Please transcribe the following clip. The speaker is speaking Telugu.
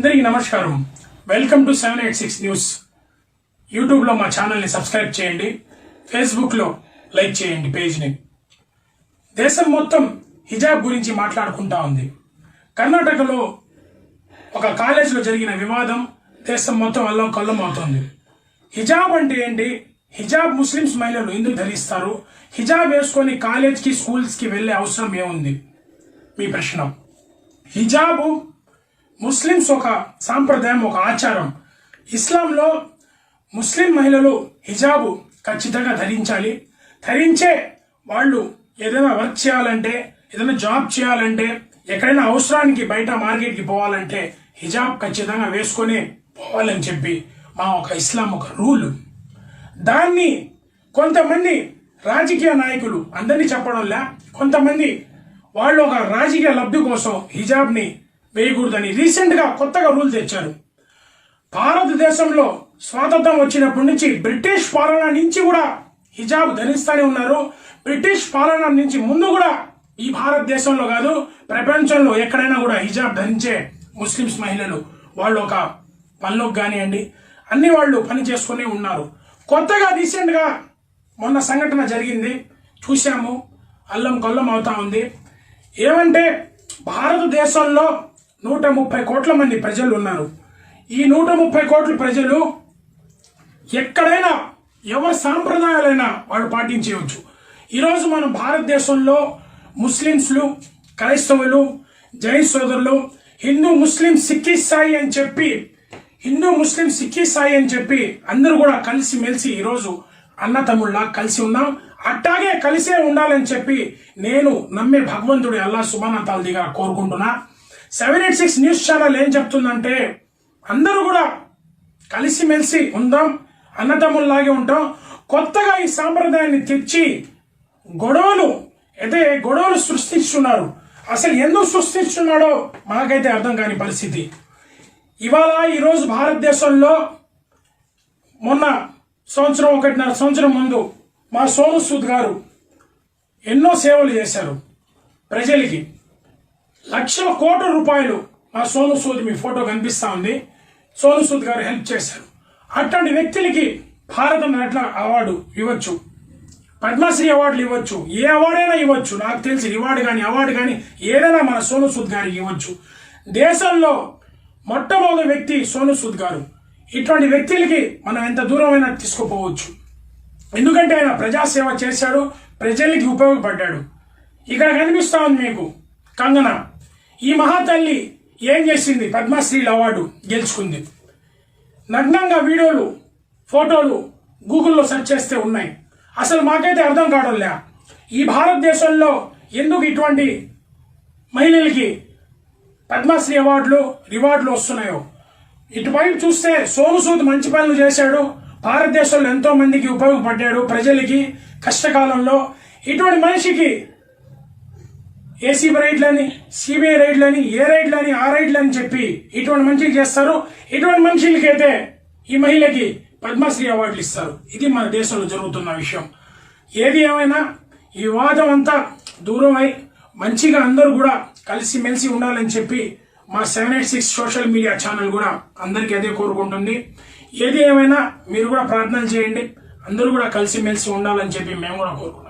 అందరికీ నమస్కారం. Welcome to seven eight six news యూట్యూబ్లో మా ఛానల్ని సబ్స్క్రైబ్ చేయండి. ఫేస్బుక్లో లైక్ చేయండి పేజ్ని దేశం మొత్తం హిజాబ్ గురించి మాట్లాడుకుంటా ఉంది. కర్ణాటకలో ఒక కాలేజీలో జరిగిన వివాదం దేశం మొత్తం అల్లం కల్లం అవుతుంది. హిజాబ్ అంటే ఏంటి? హిజాబ్ ముస్లిమ్స్ మహిళలు ఎందుకు ధరిస్తారు? హిజాబ్ వేసుకొని కాలేజ్కి స్కూల్స్కి వెళ్ళే అవసరం ఏముంది? మీ ప్రశ్న. హిజాబు ముస్లిమ్స్ ఒక సాంప్రదాయం ఒక ఆచారం. ఇస్లాంలో ముస్లిం మహిళలు హిజాబు ఖచ్చితంగా ధరించాలి. ధరించే వాళ్ళు ఏదైనా వర్క్ చేయాలంటే ఏదైనా జాబ్ చేయాలంటే ఎక్కడైనా అవసరానికి బయట మార్కెట్కి పోవాలంటే హిజాబ్ ఖచ్చితంగా వేసుకొని పోవాలని చెప్పి మా ఒక ఇస్లాం ఒక రూల్. దాన్ని కొంతమంది రాజకీయ నాయకులు అందరినీ చెప్పడంలా కొంతమంది వాళ్ళు ఒక రాజకీయ లబ్ధి కోసం హిజాబ్ని వేయకూడదని రీసెంట్గా కొత్తగా రూల్ తెచ్చారు. భారతదేశంలో స్వాతంత్రం వచ్చినప్పటి నుంచి బ్రిటిష్ పాలన నుంచి కూడా హిజాబ్ ధరిస్తూనే ఉన్నారు. బ్రిటిష్ పాలన నుంచి ముందు కూడా ఈ భారతదేశంలో కాదు ప్రపంచంలో ఎక్కడైనా కూడా హిజాబ్ ధరించే ముస్లిమ్స్ మహిళలు వాళ్ళు ఒక పనులకు కానివ్వండి అన్ని వాళ్ళు పని చేసుకుని ఉన్నారు. కొత్తగా రీసెంట్గా మొన్న సంఘటన జరిగింది. చూశాము. అల్లం కొల్లం అవుతా ఉంది. ఏమంటే భారతదేశంలో నూట ముప్పై కోట్ల మంది ప్రజలు ఉన్నారు. ఈ నూట ముప్పై కోట్ల ప్రజలు ఎక్కడైనా ఎవరి సాంప్రదాయాలైనా వాళ్ళు పాటించవచ్చు. ఈరోజు మన భారతదేశంలో ముస్లిమ్స్లు క్రైస్తవులు జైన్ సోదరులు హిందూ ముస్లిం సిక్కి సాయి అని చెప్పి హిందూ ముస్లిం సిక్కి సాయి అని చెప్పి అందరూ కూడా కలిసి మెలిసి ఈరోజు అన్నతమ్ముళ్ళ కలిసి ఉన్నాం. అట్టాగే కలిసే ఉండాలని చెప్పి నేను నమ్మే భగవంతుడి అల్లా సుబానతాల కోరుకుంటున్నా. Seven eight six news channel ఏం చెప్తుందంటే అందరూ కూడా కలిసిమెలిసి ఉందాం అన్నదమ్ముల్లాగే ఉంటాం. కొత్తగా ఈ సాంప్రదాయాన్ని తెచ్చి గొడవలు అయితే గొడవలు సృష్టిస్తున్నారు. అసలు ఎందుకు సృష్టిస్తున్నాడో మనకైతే అర్థం కాని పరిస్థితి. ఇవాళ ఈరోజు భారతదేశంలో మొన్న సంవత్సరం ఒకటిన్నర సంవత్సరం ముందు మా సోను సూద్ గారు ఎన్నో సేవలు చేశారు ప్రజలకి. లక్షల కోట్ల రూపాయలు మా సోను సూద్ మీ ఫోటో కనిపిస్తా ఉంది. సోను సూద్ గారు హెల్ప్ చేశారు. అట్లాంటి వ్యక్తులకి భారత నటుల అవార్డు ఇవ్వచ్చు. పద్మశ్రీ అవార్డులు ఇవ్వచ్చు. ఏ అవార్డైనా ఇవ్వచ్చు. నాకు తెలిసి రివార్డు కానీ అవార్డు కానీ ఏదైనా మన సోను సూద్ గారికి ఇవ్వచ్చు. దేశంలో మొట్టమొదటి వ్యక్తి సోను సూద్ గారు. ఇటువంటి వ్యక్తులకి మనం ఎంత దూరమైనా తీసుకుపోవచ్చు. ఎందుకంటే ఆయన ప్రజాసేవ చేశాడు ప్రజలకి ఉపయోగపడ్డాడు. ఇక్కడ కనిపిస్తా ఉంది మీకు కంగన. ఈ మహాతల్లి ఏం చేసింది? పద్మశ్రీల అవార్డు గెలుచుకుంది. నగ్నంగా వీడియోలు ఫోటోలు గూగుల్లో సెర్చ్ చేస్తే ఉన్నాయి. అసలు మాకైతే అర్థం కావడంలే. ఈ భారతదేశంలో ఎందుకు ఇటువంటి మహిళలకి పద్మశ్రీ అవార్డులు రివార్డులు వస్తున్నాయో? ఇటువైపు చూస్తే సోను సూద్ మంచి పనులు చేశాడు. భారతదేశంలో ఎంతో మందికి ఉపయోగపడ్డాడు. ప్రజలకి కష్టకాలంలో ఇటువంటి మనిషికి ఏసీబీ రైడ్లని సిబిఐ రైడ్లని ఏ రైడ్లని ఆ రైడ్లని చెప్పి ఇటువంటి మనుషులు చేస్తారు. ఇటువంటి మనుషులకైతే ఈ మహిళకి పద్మశ్రీ అవార్డులు ఇస్తారు. ఇది మన దేశంలో జరుగుతున్న విషయం. ఏది ఏమైనా ఈ వాదం అంతా దూరం అయి మంచిగా అందరూ కూడా కలిసిమెలిసి ఉండాలని చెప్పి మా seven eight six social media channel కూడా అందరికీ అదే కోరుకుంటుంది. ఏది ఏమైనా మీరు కూడా ప్రార్థనలు చేయండి. అందరూ కూడా కలిసిమెలిసి ఉండాలని చెప్పి మేము కూడా కోరుకుంటాం